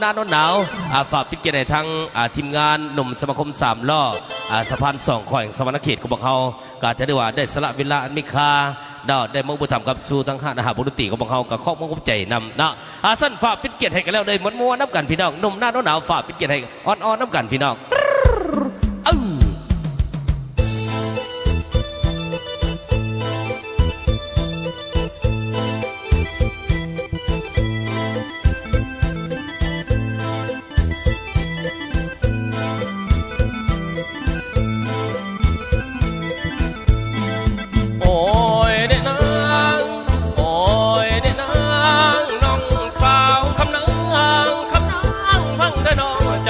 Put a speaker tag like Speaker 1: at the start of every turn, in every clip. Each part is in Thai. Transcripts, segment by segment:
Speaker 1: หน้าหนาวหนาวอ่าฝากพิจารณาทั้งทีมงานหนุ่มสมาคมสามล้อสะพานสองข่อยสวรรณเขตของพวกเขาก็จะได้ว่าได้สละเวลาอันมีค่าดาได้มุ่งบุญธรรมกับสู่ทั้งห้าอาหารบุรุษตีของพวกเขากับข้อมุ่งใจนำนะอาสั้นฝากพิจารณาให้กันแล้วเลยม้วนม้วนๆนับกันพี่น้องหนุ่มหน้าหนาวหนาวฝากพิจารณาให้อ่อนๆนับกันพี่น้อง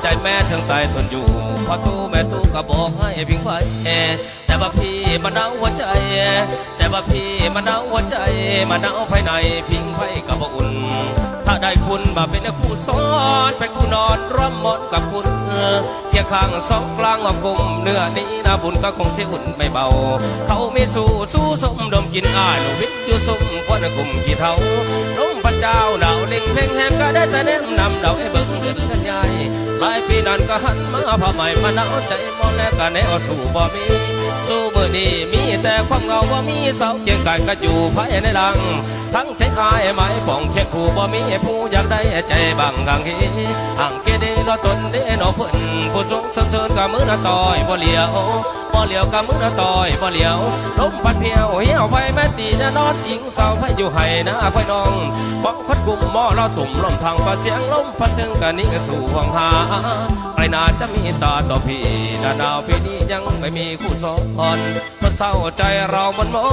Speaker 1: ขึ้นฟ้าขึ้นฟ้าดาละดาดพุ่มดำข้างหิงสาวนอนน้ำไม่ป่าเที่เหยียดเข้ามานอนหนาวอยู่ซุ่มกะซุ่มผ้าบ่หายหนาวใจแม่ถึงตายทนอยู่พอตู้แม่ตู้ก็บอกให้พิงไฟแต่ว่าพี่มันหนาวหัวใจ แต่ว่าพี่มันหนาวหัวใจมันหนาวภายในพิงไฟกับบ่อุ่น ถ้าได้คุณมาเป็นคู่ซ้อนเป็นคู่นอนร่วมหมอนกับคุณเคียงข้างสองกลางอกกลมเนื้อนี้นะบุญก็คงเสียอุ่นไม่เบา เขาไม่สู้สู้สมดมกินอ้ายหนูวิทย์อยู่สมควันกลุ่มกี่เท่าลมพระเจ้า งเพ่งแหมก็ได้แต่เนมนำดาวให้เบิ่งเดือนกันใหญ่หลายปีนั้นก็หันมาพาใหม่มาหนาวใจมองแลกกันแนวสู่บ่มี สู้มือนี้มี แต่ความเหงาว่ามีเสาเคียงกันก็อยู่ภายในหลัง ทั้งใจอายหมายปองเคียงคู่บ่มีผู้อยากได้ใจบางกังฮีห่างเกเดรอตนเดนอเพิ่นผู้สูงสนเทินกับมือนาต่อยบ่เหลียวบ่เหลียวกับมือนาต่อยบ่เหลียวลมพัดเพียวเหี่ยวไปแม่ตีจะนอนยิงเสาไฟอยู่ให้นะค่อยน้องป้องคัดกุมหม้อเราสุ่มลมทางก็เสียงลมพัดถึงกันนี้สู่ห้องหา รน่าจะมีตาต่อพี่ดาดาวปีนี้ยังไม่มีคู่ซ้อนคนเศร้าใจเรามันมอ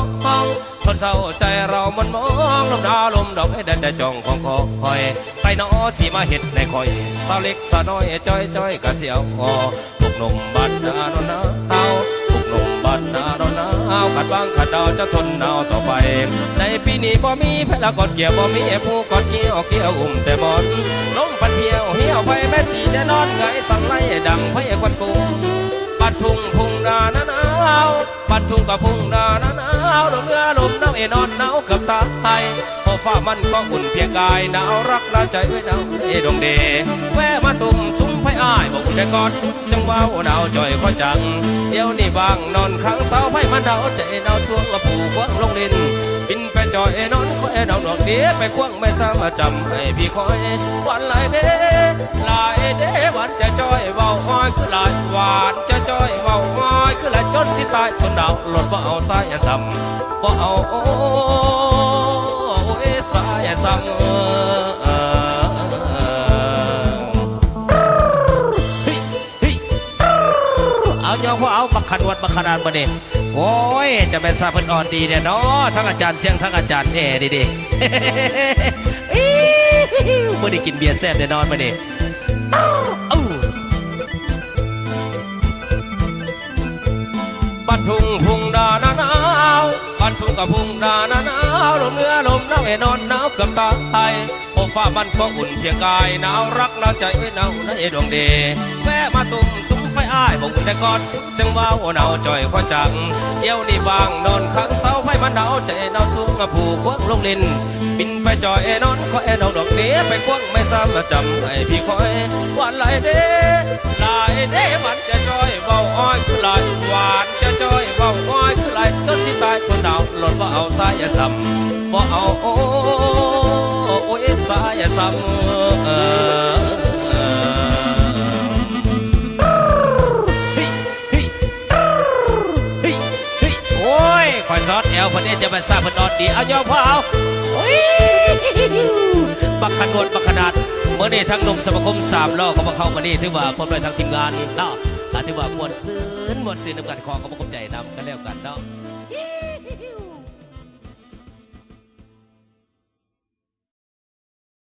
Speaker 1: งคนเศร้าใจเรามันมองลมดาวลมดอกให้แดนแต่จองของคอยไปนอที่มาเห็ดในคอยสาวเล็กสาวน้อยจ้อยจ้อยกะเสียวอพวกหนุ่มบ้านนาโนนาเอาพวกหนุ่มบ้านนาโนนาเอาขัดบ้างขัดดาวจะทนหนาวต่อไป ในปีนี้บ่มีแพละกอดเกี่ยวบ่มีผู้กอดเกี่ยวเกี่ยวอุ้มแต่บอนลมพัด นอนไงสั่งไล่ดังไฟควันกุมปัดทุ่งพุ่งดาหนาวปัดทุ่งกับพุ่งดาหนาวลมเมื่อลมหนาวเอนอนหนาวเกือบตายพอฟ้ามันก็อุ่นเพียงกายหนาวรักละใจไว้หนาวเอดงเดแวะมาตุ่มซุ้มไฟอ้ายบอกแต่ก่อน จังว่าหนาวจ่อยก็จัง เดี๋ยวนี้บางนอนข้างเสาไฟมันหนาวใจหนาวช่วงกระปูกวางลงลินบินไปจอยนอนคอยดอกดอกเดียไปควงไม่สามารถจำให้พี่คอยวันหลายเด้หลายเด้วันจะจอยเบาอ้อยคือหลายหวานจะจอยเบาอ้อยคือหลายจนสิตายคนดาวหลดบ่เอาสายซ้ำบ่เอาโอ้ยสายซ้ำ ยอมว่าเอาบักขันวัดบักขนานมาเด่โอ้ย จะเป็นซาเพิ่นอ่อนดีเนี่ยเนาะทั้งอาจารย์เสียงทั้งอาจารย์แอดีดีเมื่อได้กินเบียร์แซ่บแน่นอนมาเด่นปัดทุงพุงดาหนาวปัดทุงกับพุงดาหนาวลมเนื้อลมหนาวเอนอนหนาวเกือบตายโอฟ้ามันก็อุ่นเพียงกายหนาวรักหนาวใจไว้หนาวในดวงเดแวะมาตุ่มซุ้ม ไฟอ้ายบอกอุ่นแต่ก่อนจังว่าหนาวจ่อยกว่าจังเดี๋ยวนี้บางนอนข้างเสาไฟมันหนาวใจหนาวสูงมาผูกควงลงลินบินไปจ่อยนอนคอยดอกดอกเดียไปควงไม่ซ้ำมาจำให้พี่คอยวันไหลเด้หลายเด้มันจะจ่อยเบาอ้อยคือไหลหวานจะจ่อยเบาอ้อยคือไหลจนสิตายคนดาวหล่นว่าเอาสายซ้ำบ่เอาโอ้โอ้ยสายซ้ำเออ อยซอดแอลคนนี้จะมาทราบพนนอนดีเอายอมพ่อเอาบักขนวดบักขนาดเมื่อนี้ทั้งนุ่มสมาคมสามล้อก็มาเข้ามานี่ถือว่าพร้อมด้วยทั้งทีมงานเนาะก็ถือว่ามวดซื่นมวดซื่นนำกันของก็มาคมใจนำกันแล้วกันเนาะ